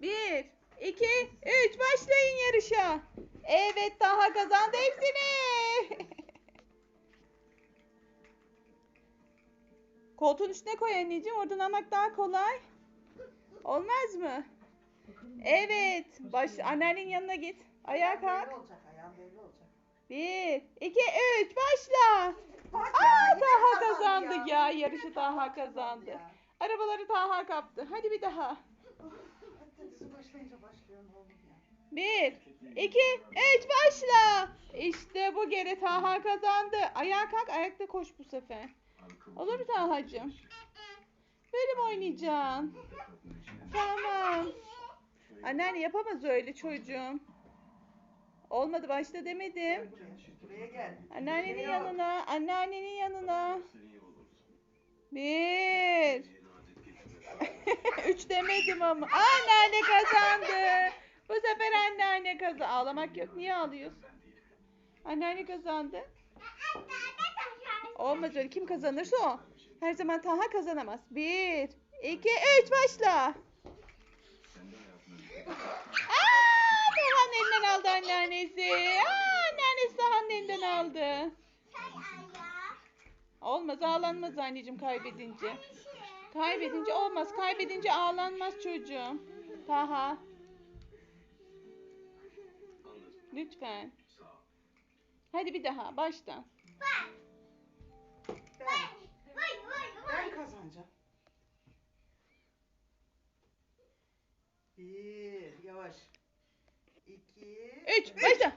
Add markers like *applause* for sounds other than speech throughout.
Bir, iki, üç. Başlayın yarışa. Evet Taha kazandı hepsini. *laughs* Koltuğun üstüne koy anneciğim. Oradan almak daha kolay. Olmaz mı? Evet. Baş, anneannenin yanına git. Ayağa kalk. Bir, iki, üç. Başla. Aa ya, yine Taha kazandı kazandı ya. Yarışı Taha kazandı. Arabaları Taha kaptı. Hadi bir daha. Başlayınca ya. Bir, iki, üç. Başla. İşte bu geri Taha kazandı. Ayağa kalk. Ayakta koş bu sefer. Olur mu Taha'cığım? Böyle mi oynayacaksın? Tamam. Anneanne yapamaz öyle çocuğum. Olmadı başta demedim. Buraya, gel. Anneannenin Yok. yanına, anneannenin yanına. Bir. Üç demedim ama. Anneanne kazandı. Bu sefer anneanne kazandı. Ağlamak yok. Niye ağlıyorsun? Anneanne kazandı. Olmaz öyle. Kim kazanırsa o. Her zaman Taha kazanamaz. Bir, iki, üç başla. Aa, Taha'nın elinden aldı anneannesi. Aa, anneannesi Taha'nın elinden aldı. Olmaz ağlanmaz anneciğim kaybedince. Kaybedince olmaz. Kaybedince ağlanmaz çocuğum. Taha. Lütfen. Hadi bir daha baştan. Ben, ben kazanacağım. Bir, yavaş. İki. Üç başla.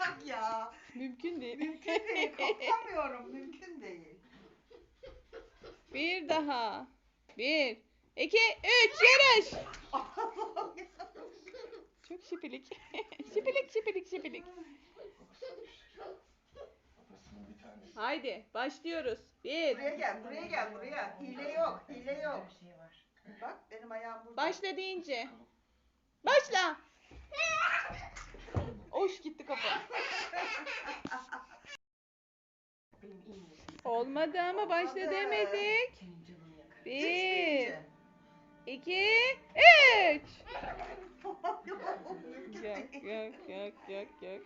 Bak *laughs* ya. Mümkün değil. Mümkün değil. Kopamıyorum. Mümkün. Bir daha. Bir, iki, üç yarış. Çok şipilik. *laughs* şipilik şipilik şipilik. Haydi başlıyoruz. Bir. Buraya gel, buraya gel, buraya. Hile yok, hile yok. Bak benim ayağım burada. Başla deyince. Başla. Oş gitti kafa. Olmadı ama başla demedik. Bir, iki, üç. Yok yok yok yok yok.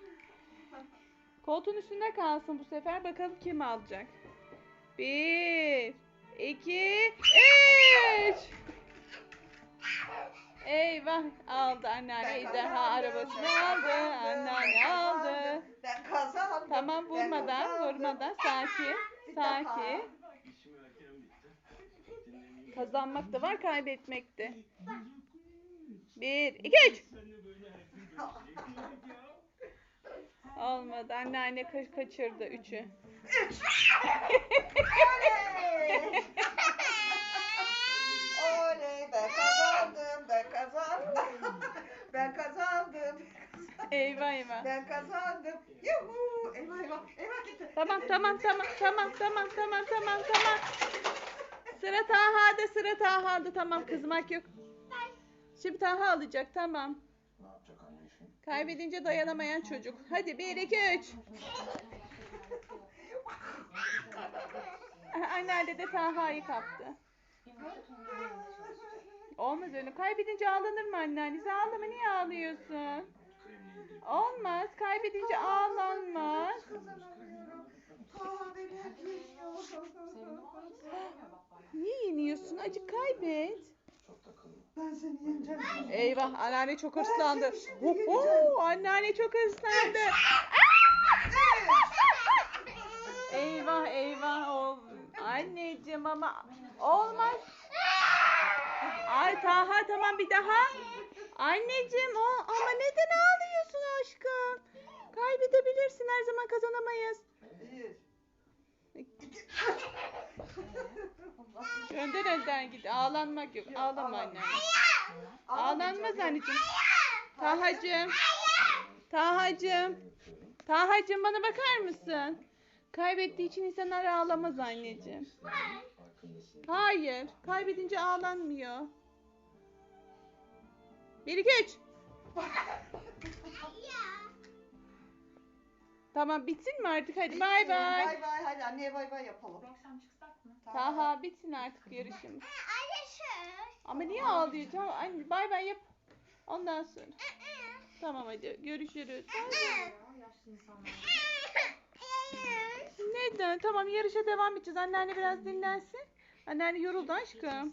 Koltuğun üstünde kalsın bu sefer. Bakalım kim alacak. Bir, iki, üç. Eyvah aldı anneanne kazandım, arabasını aldı. Anneanne aldı. Kazandım. Tamam vurmadan vurmadan sakin sakin. Kazanmak da var kaybetmek de. Bir, iki, üç. Olmadı. Anneanne ka- kaçırdı üçü. Oley! *laughs* Oley ben kazandım, ben kazandım. Ben kazandım. Eyvah eyvah. Ben kazandım. Yuhu! Eyvah eyvah. Eyvah gitti. Tamam tamam tamam tamam tamam tamam tamam tamam. Sıra Taha'da sıra Taha'da tamam kızmak yok. Şimdi Taha alacak tamam. Ne yapacak anne şimdi? Kaybedince dayanamayan çocuk. Hadi bir iki üç. *laughs* Anneanne de Taha'yı kaptı. Olmaz öyle. Kaybedince ağlanır mı anneannesi? Ağlama niye ağlıyorsun? Olmaz. Kaybedince ağlanmaz. Niye yeniyorsun? Acık kaybet. Ben seni yeneceğim. Eyvah anneanne çok hırslandı. Oho, anneanne çok hırslandı. *laughs* Eyvah eyvah ol. Anneciğim ama olmaz. Ay Taha tamam bir daha. Anneciğim o ama neden ağlıyorsun aşkım? Kaybedebilirsin her zaman kazanamayız. Bir. Önden önden git. Ağlanmak yok. Ağlama anne. Ağlanmaz anneciğim. Tahacığım. Tahacığım. Tahacığım bana bakar mısın? Kaybettiği için insanlar ağlamaz anneciğim. Hayır. Kaybedince ağlanmıyor. Bir iki üç. Tamam bitsin mi artık? Hadi bay bay. Bay bay. Hadi anneye bay bay yapalım. Bu akşam çıksak mı? Taha bitsin artık yarışımız. Ama niye ağlayacağım? Anne bay bay yap. Ondan sonra. Tamam hadi görüşürüz. Bay bay. Yaşlı insanlar. *laughs* Neden? Tamam yarışa devam edeceğiz. Anneanne biraz dinlensin. Anneanne yoruldu aşkım.